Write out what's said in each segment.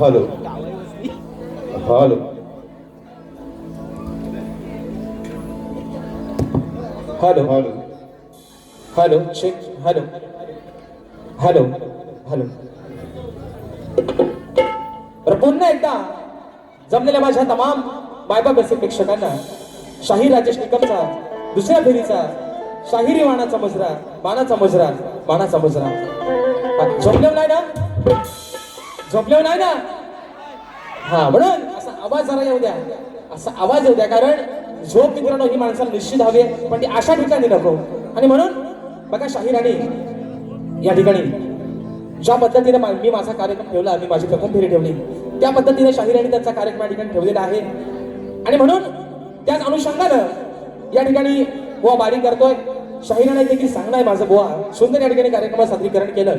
Hello. Hello. Hello. Hello. Hello. Check hello. Hello. Hello. बरं पुन्हा एकदा जमलेल्या माझ्या तमाम बायबा प्रेक्षकांना शाही राजेश निकमचा दुसऱ्या फेरीचा शाहिरी वाणाचा मुजरा बाणाचा मुजरा बाणाचा मुजरा. हा, झोपलेलं नाही ना? झोपलेलं नाही ना? हा म्हणून असा आवाज जरा येऊ द्या. असा आवाज येऊ द्या कारण झोप मित्रांनो ही माणसाला निश्चित हवी आहे, पण ती अशा ठिकाणी नको. आणि म्हणून बघा शाहीराणी या ठिकाणी ज्या पद्धतीने मा- मी माझा कार्यक्रम ठेवला मी माझी प्रथम फेरी ठेवली त्या पद्धतीने शाही त्यांचा कार्यक्रम या ठिकाणी ठेवलेला आहे. आणि म्हणून त्याच अनुषंगानं या ठिकाणी बुवा बारी करतोय. शाही देखील सांगणार माझं बुवा सुंदर या ठिकाणी कार्यक्रमात सादरीकरण केलं.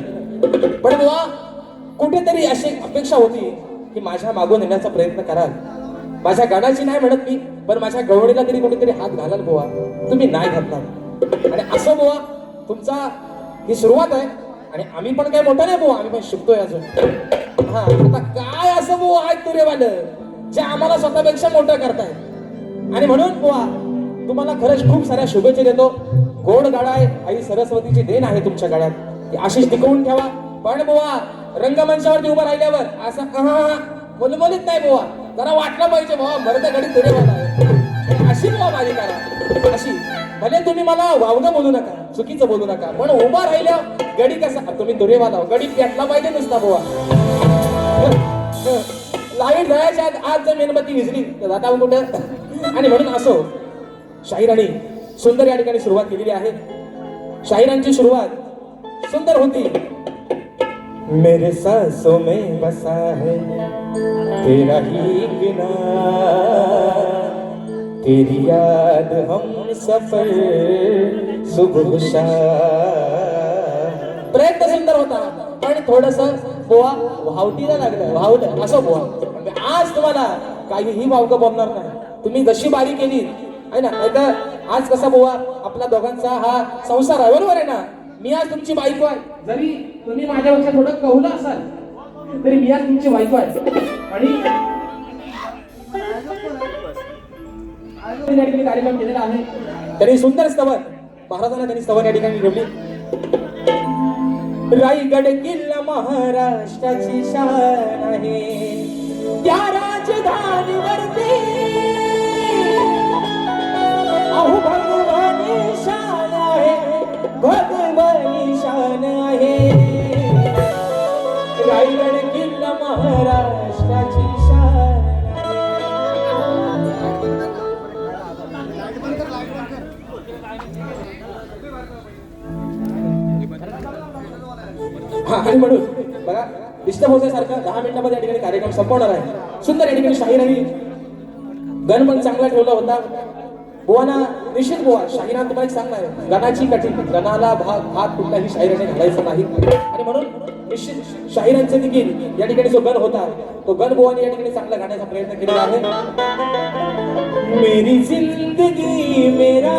पण बुवा कुठेतरी अशी अपेक्षा होती की माझ्या मागून येण्याचा प्रयत्न कराल. माझ्या गाण्याची नाही म्हणत मी पण माझ्या गवळीला तरी कुठेतरी हात घालाल बुवा. तुम्ही नाही घातला आणि असं बुवा तुमचा ही सुरुवात आहे. आणि आम्ही पण काय मोठं नाही बुवा आम्ही पण शिकतोय अजून. हा आता काय असं बुवा आहेत तुरेवाल जे आम्हाला स्वतःपेक्षा मोठं करताय आणि म्हणून बुवा तुम्हाला खरंच खूप साऱ्या शुभेच्छा देतो. गोड गाडा आहे. आई सरस्वतीची देण आहे तुमच्या गाड्यात आशिष अशीच टिकवून ठेवा. पण बुवा रंगमंचावरती उभं राहिल्यावर असं मुलमुलीत नाही बुवा. जरा वाटलं पाहिजे बुवा मरत घडी तुझे आहे. अशी बुवा माझी करा. अशी भले तुम्ही मला वावगं बोलू नका चुकीचं बोलू नका पण उभा राहिल्या गडी कसा तुम्ही दुरेवाला गडी पेटला पाहिजे नुसता बुवा. लाइट जायच्या आत आज जर मेणबत्ती विजली तर जाता कुठं? आणि म्हणून असो शाहिराने सुंदर या ठिकाणी सुरुवात केलेली आहे. शाहिरांची सुरुवात सुंदर होती. मेरे सांसों में बसा है। तेरा ही किनार। तेरी याद हम सफर सुबह प्रयत्न सुंदर होता पण थोडस बोवा वावटीला लागलं वावलं असं बोवा म्हणजे आज तुम्हाला काहीही वावकं बोलणार नाही. तुम्ही जशी बारी केली आहे ना? नाहीतर आज कसा बोवा आपला दोघांचा हा संसार आहे बरोबर आहे ना. मी आज तुमची बायको आहे. जरी तुम्ही माझ्यापेक्षा थोडं कवलं असाल तरी मी आज तुमची बायको आहे. आणि ठिकाणी कार्यक्रम केलेला आहे. त्यांनी सुंदर स्तवन महाराजांना त्यांनी स्तवन या ठिकाणी ठेवली रायगड किल्ला महाराष्ट्राची शान आहे. त्या राजधानीवरती अहो भगवानी शान आहे. निशान आहे. रायगड किल्ला महाराष्ट्राची शान हा आणि म्हणून बघा डिस्टर्ब होण्यासारखं दहा मिनिटामध्ये या ठिकाणी कार्यक्रम संपवणार आहे. सुंदर या ठिकाणी शाहीरांनी गण पण चांगला ठेवला होता. बोला निश्चित बुवा शाहिरान तुम्हाला एक सांगणार गणाची कठीण गणाला भाग भाग कुठलाही शाहिराने घालायचा नाही. आणि म्हणून निश्चित शाहिरांचे देखील या ठिकाणी जो गण होता तो गण बोवाने या ठिकाणी चांगला गाण्याचा प्रयत्न केलेला आहे. मेरी जिंदगी मेरा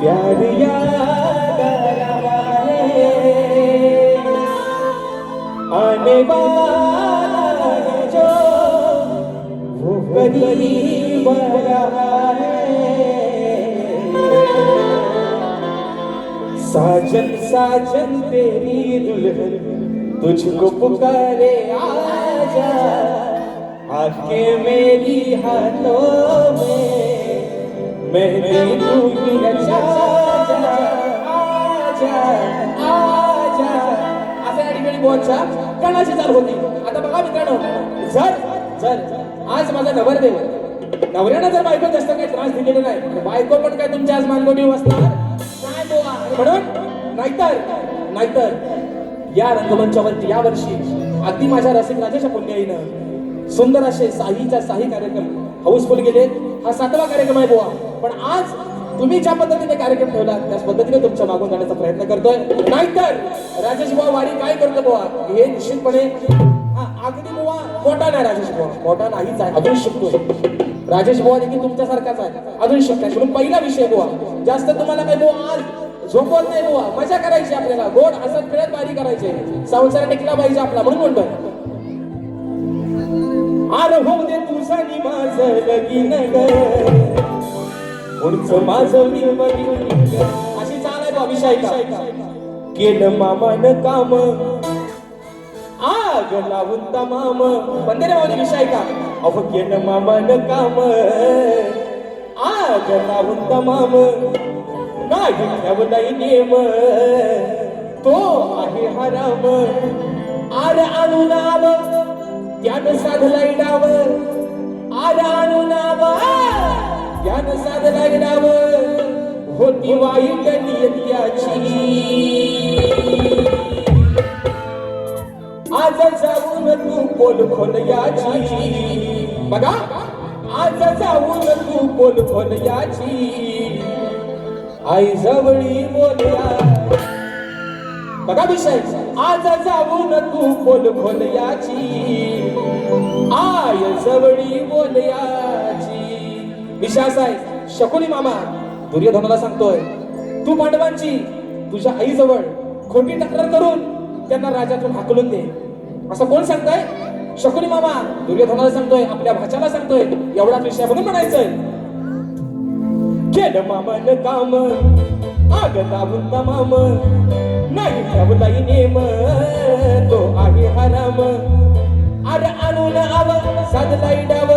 प्यार याद आने वाला वो करीब साजन साजन तेरी दुल्हन तुझको पुकारे आजा। आके मेरी हाथों में मेहंदी तू ही रचा जा। आजा आजा। असं या ठिकाणी बोलच्या कणाची चाल होती. आता बघा मित्रांनो जर सर आज माझा नवरदेव नवऱ्यानं जर बायको जास्त काही त्रास दिलेला नाही बायको पण काय तुमच्या आज मानगोटी असणार काय बोवा. म्हणून नाहीतर नाहीतर या रंगमंचावरती या वर्षी अगदी माझ्या रसिक राजाच्या पुण्याईनं सुंदर असे साहीचा साही कार्यक्रम हाऊसफुल गेले हा सातवा कार्यक्रम आहे बुवा. पण आज तुम्ही ज्या पद्धतीने कार्यक्रम ठेवला त्याच पद्धतीने तुमच्या मागून जाण्याचा प्रयत्न करतोय. नाहीतर राजेश बुवा वाडी काय करतो बुवा? हे निश्चितपणे मोठा नाही राजेश बुवा मोठा नाहीच आहे अजून शिकतोय. राजेश बुवा देखील तुमच्यासारखाच आहे अजून शिकताय. म्हणून पहिला विषय बुवा जास्त तुम्हाला काय बुवा आज झोपवत नाही बुवा मजा करायची आपल्याला. गोड असं खेळत बारी करायची. संसार टिकला पाहिजे आपला म्हणून म्हणतोय. आर होऊ दे तुझा नि माझं लगीन ग. पुढचं माझं मी अशी चाल आहे बा विषय केलं मामान काम. आग उत्तम तमाम बंदे वाली विषय का अहो केलं मामान काम. आग लावून तमाम नाही ठेवलाय नेम तो आहे हराम. आर आणू नाव त्यानं साधलाय डाव आर आणू नाव त्यानं साधलाय डाव होती वाईट नियत्याची. आज जाऊन तू बोल खोल याची बघा आज जाऊन तू बोल खोल याची आई जवळी बोलया. बघा विषय. आज जाऊन तू बोल खोल याची आय जवळी बोलयाची. विषय असा आहे शकुनी मामा दुर्योधनाला सांगतोय तू पांडवांची तुझ्या आईजवळ खोटी तक्रार करून त्यांना राजातून हाकलून दे. असं कोण सांगताय? शकुनी मामा दुर्योधनाला सांगतोय आपल्या भाच्याला सांगतोय एवढा विषय म्हणून म्हणायचंय. केलं मामन काम आग लावून तमाम. नाही ठेवलाय नेम तो आहे हराम. अरे आणून आव साधलाय डाव.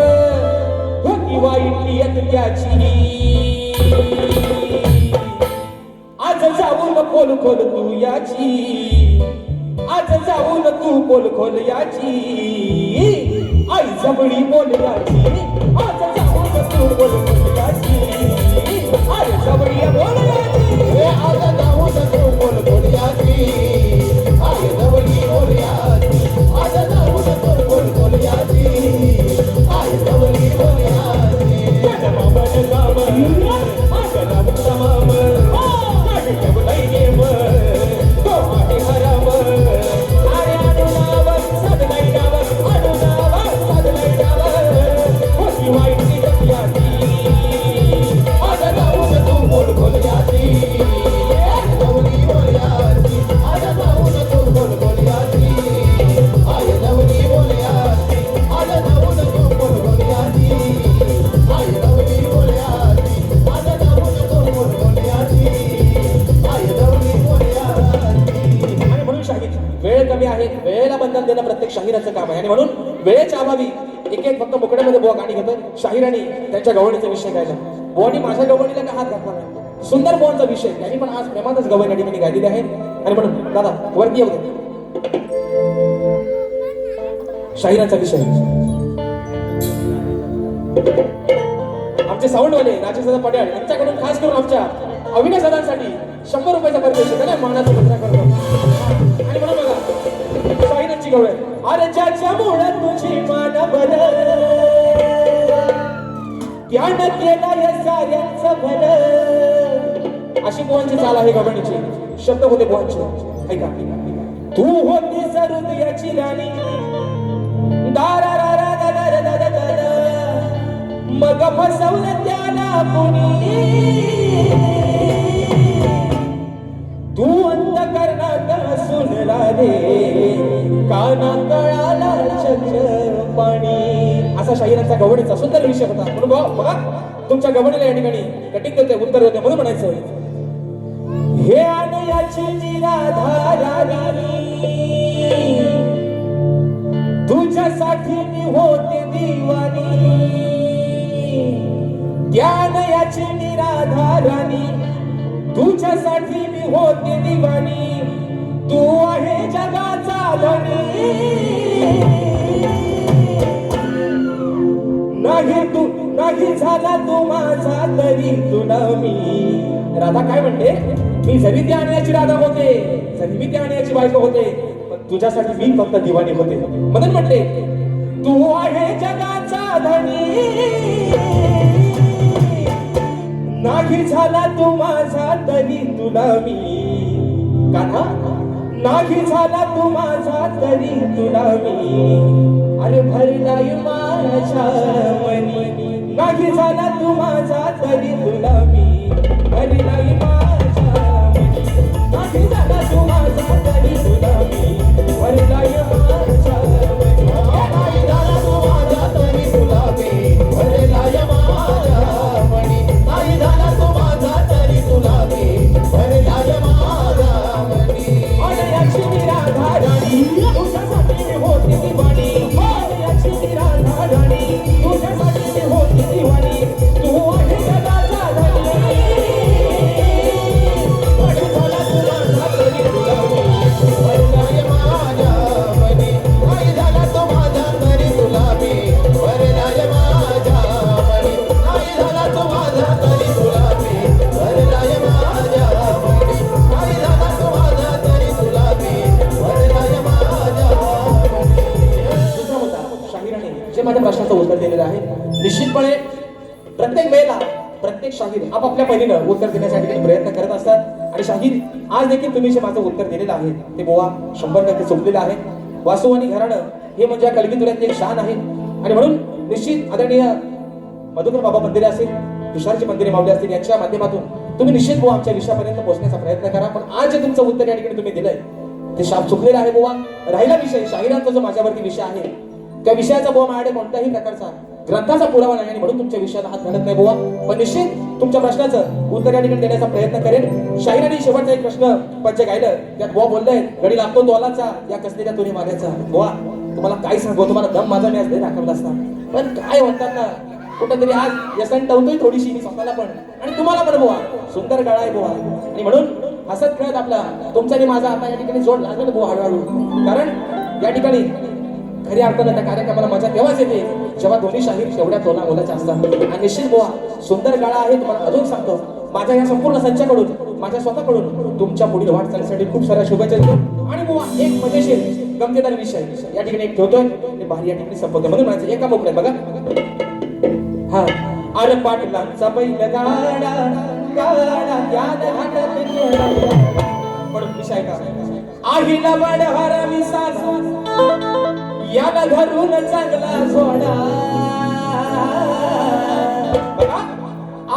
होती वाईट येत त्याची. आज जाऊन खोल खोल तू याची. आज जाऊन तू बोल खोलयाची. आई जबडी बोल याची आज जाऊन तू बोल शाहिराने त्यांच्या गवळणीचा विषय गायला. बुवानी माझ्या गवळणीला का हात घातला नाही? सुंदर बुवांचा विषय. त्यांनी पण आज प्रेमातच गवळणी या ठिकाणी गायलेली आहे. आणि म्हणून दादा वरती येऊ शाहिराचा विषय. आमचे साऊंडवाले राजेशदादा पड्याळ यांच्याकडून खास करून आमच्या अविनाश दादांसाठी शंभर रुपयाचा परदेश त्याला मानाचा मुद्रा करतो. आणि म्हणून बघा शाहिरांची गवळ आहे. अरे ज्याच्या मुळात तुझी मान बदल त्यानं केला या साऱ्यांचं भलं अशी कोणची चाल आहे गवणीची शब्द होते कोणचे ऐका. तू होती हृदयाची राणी. दारा रा रा दा दा मग फसवलं त्याला कोणी? तू अंत करणार सुनला रे काना कळाला चक्र पाणी. असा शाहिरांचा गवणीचा सुंदर विषय होता. म्हणून बघा तुमच्या गवणीला या ठिकाणी कटिंग देते उत्तर देते म्हणून म्हणायचं हे आनयाची निराधारानी तुझ्यासाठी मी होते दिवानी. ज्ञानयाची निराधारानी तुझ्यासाठी मी होते दिवानी. नाही तू माझा तरी तुला मी. राधा काय म्हणते? मी जरी त्या आणण्याची राधा होते. जरी मी त्या आणण्याची बायको होते. पण तुझ्यासाठी मी फक्त दिवाणी होते. म्हणून म्हटले तू आहे जगाचा धनी. नाही झाला तू माझा तरी तुला मी. कान्हा नाही झाला तू माझा तरी तुला मी. अरे भरलाय माझ्या मनी. आज देखील तुम्ही जे माझं उत्तर दिलेलं आहे ते बोवा शंभर टक्के चुकलेलं आहे. वासू आणि घराणं हे म्हणजे या कलगीतुऱ्यातली एक शान आहे. आणि म्हणून निश्चित आदरणीय मधुकर बाबा मंदिरे असतील तुषारची मंदिरे मावली असतील यांच्या माध्यमातून तुम्ही निश्चित बुवा आमच्या विषयापर्यंत पोहोचण्याचा प्रयत्न करा. पण आज जे तुमचं उत्तर या ठिकाणी तुम्ही दिलंय ते शाप चुकलेलं आहे बुवा. राहिला विषय शाहिरांचा जो माझ्यावरती विषय आहे त्या विषयाचा बुवा माझ्याकडे कोणत्याही प्रकारचा ग्रंथाचा पुरावा नाही आणि म्हणून तुमच्या विषयात हात घालत नाही बुवा. पण निश्चित तुमच्या प्रश्नाचं उत्तर या ठिकाणी देण्याचा प्रयत्न करेन. शाहिराने शेवटचा एक प्रश्न पंच गायलं त्यात बुवा बोललाय गडी लागतो दोलाचा या कसलेल्या तुरी मागायचा बुवा तुम्हाला काय सांगू तुम्हाला दम माझा मी आज दाखवला असता. पण काय म्हणतात ना कुठंतरी आज व्यसन टवतोय थोडीशी मी स्वतःला पण. आणि तुम्हाला पण बुवा सुंदर गळा आहे बुवा. आणि म्हणून हसत खेळत आपला तुमचा आणि माझा आता या ठिकाणी जोड लागेल बुवा हळूहळू. कारण या ठिकाणी खरी अर्थानं त्या कार्यक्रमाला मजा तेव्हाच येते? जेव्हा दोन्ही शाहीर तेवढ्या तोला मुलाच्या असतात. आणि निश्चित बुवा सुंदर गाळा आहे तुम्हाला अजून सांगतो. माझ्या या संपूर्ण संचाकडून माझ्या स्वतःकडून तुमच्या पुढील वाटचालीसाठी खूप साऱ्या शुभेच्छा देतो. आणि बुवा एक मजेशीर गमतीदार विषय या ठिकाणी एक ठेवतोय. आणि बाहेर या ठिकाणी संपवतोय म्हणून म्हणायचं एका मोकळ्यात बघा. हा अरे पाटलांचा बैल गाडा गाडा त्याला घाटात गेला. पण विषय का? आईला वाड हरमी सासू. याला धरून चांगला सोडा.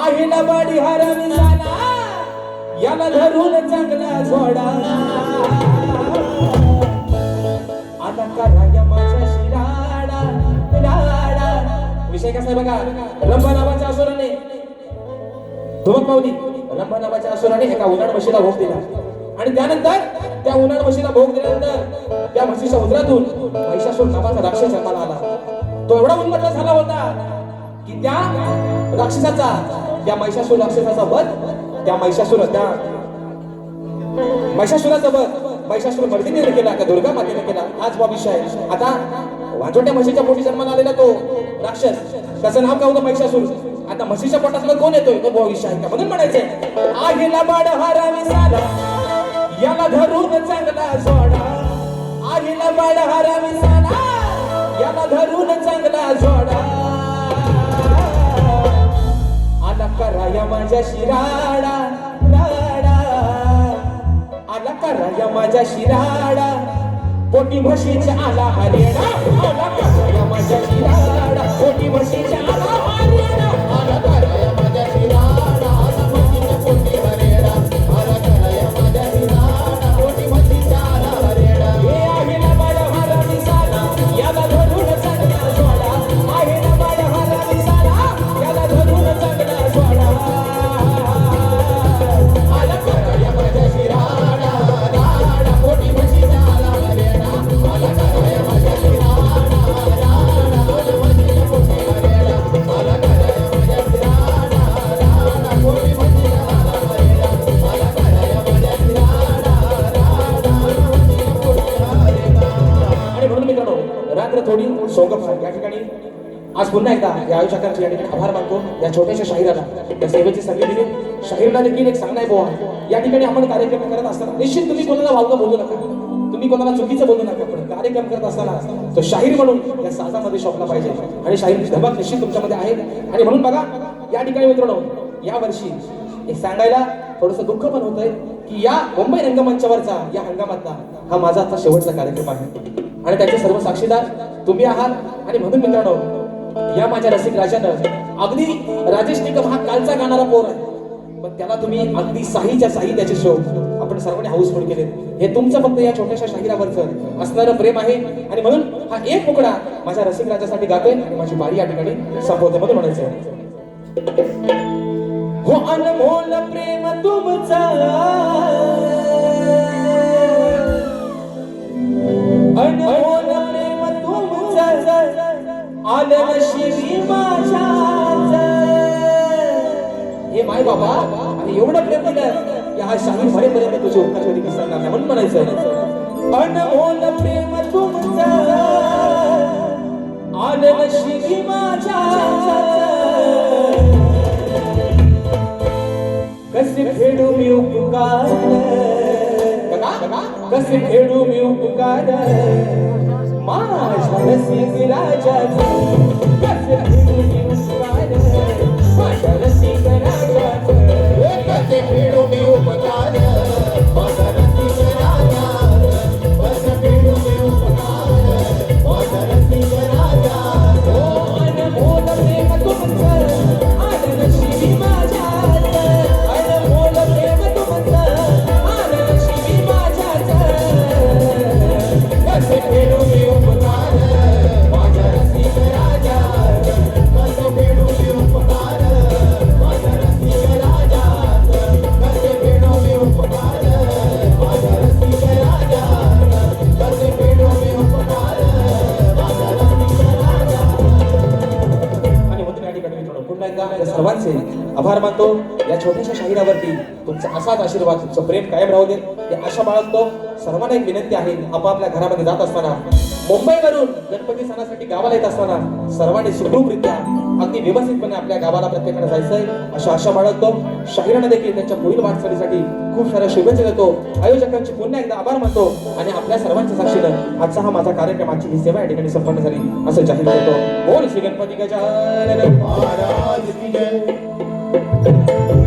आईला बाडी हरामी झाला. याला धरून चांगला सोडा. आता करा माझ्या शिराडा राडा विषय कसा आहे बघा? रंभा नावाच्या असुराने. धुमक पावली. रंभा नावाच्या असुराने एका उन्हाळ म्हशीला भोग दिला. आणि त्यानंतर त्या उन्हाळ म्हशीला भोग दिल्यानंतर त्या म्हशीच्या उदरातून महिषासूर नावाचा राक्षस जन्माला आला. तो एवढा उन्मत्त झाला होता की त्या राक्षसाचा त्या महिषासूर राक्षसाचा वध त्या महिषासूर त्या महिषासुराचा वध महिषासुर मर्दिनीने केला का दुर्गा मातेने केला? हाच बा विषय आहे. आता वाजोट्या म्हशीच्या पोटी जन्माला आलेला तो राक्षस त्याचं नाव काय होतं महिषासूर? आता म्हशीच्या पोटातलं कोण येतोय? तो भाऊ विषय आहे का? म्हणून म्हणायचंय आगीला बाड हारावी साला याला धरून चांगला जोडा. आईला बाळ हरावी साना याला धरून चांगला जोडा. आला कराया माझ्या शिराडा राडा आला कराया माझ्या शिराडा पोटी म्हशीच्या आला हरेडा आला कराया माझ्या शिराडा पोटी म्हशी आज पुन्हा एकदा या आयोजकांचे या ठिकाणी आभार मानतो या छोट्याशा शाहिराला. या सेवेची संधी दिली. शाहिरला देखील एक सांगणार बोवा या ठिकाणी आपण कार्यक्रम करत असताना निश्चित तुम्ही कोणाला वावगं बोलू नका. तुम्ही कोणाला चुकीचं बोलू नका पण कार्यक्रम करत असताना तो शाहीर म्हणून या साजामध्ये शोभला पाहिजे. आणि शाहीर धमक निश्चित तुमच्यामध्ये आहे. आणि म्हणून बघा या ठिकाणी मित्रांनो या वर्षी एक सांगायला थोडंसं दुःख पण होतंय की या मुंबई रंगमंचावरचा या हंगामातला हा माझा आता शेवटचा कार्यक्रम आहे. आणि त्याचे सर्व साक्षीदार तुम्ही आहात. आणि म्हणून मित्रांनो या माझ्या रसिक राजानं अगदी राजेश निकम हा कालचा गाणारा पोर आहे. पण त्याला तुम्ही अगदी साहीच्या साही त्याचे शो आपण सर्वांनी हाऊसफुल केले हे तुमचं फक्त या छोट्याशा शाहिरावरचं असणारं प्रेम आहे. आणि म्हणून हा एक मुकडा माझ्या रसिक राजासाठी गातोय आणि माझी बारी या ठिकाणी संपवते म्हणून म्हणायचं हो अनमोल प्रेम तुमचा. अनमोल प्रेम तुमचा आलं नशिबी माझ्याच हे माय बाबा आणि एवढं प्रेम दिलं की हा शाहीर भरेपर्यंत तुझे ओकाची होती विसरणार नाही म्हणून म्हणायचं अनमोल प्रेम तुमचा. आलं नशिबी माझ्याच कसे फेडू मी उपकार. कसे फेडू मी उपकार. माझ्या आशीर्वाद तुमचं प्रेम कायम राहू दे. अशा आशा बाळगतो. सर्वांना एक विनंती आहे आपापल्या घरामध्ये जात असताना मुंबईवरून गणपती सणासाठी गावाला येत असताना सर्वांनी सुखरूपरित्या अगदी व्यवस्थितपणे आपल्या गावाला प्रत्येकाने जायचंय. अशा आशा बाळगतो. शाहिरांना देखील त्यांच्या पुढील वाटचालीसाठी खूप साऱ्या शुभेच्छा देतो. आयोजकांची पुन्हा एकदा आभार मानतो आणि आपल्या सर्वांच्या साक्षीनं आजचा हा माझा कार्यक्रम आजची ही सेवा या ठिकाणी संपन्न झाली असं जाहीर करतो. बोल श्री गणपती गजानन महाराज की जय.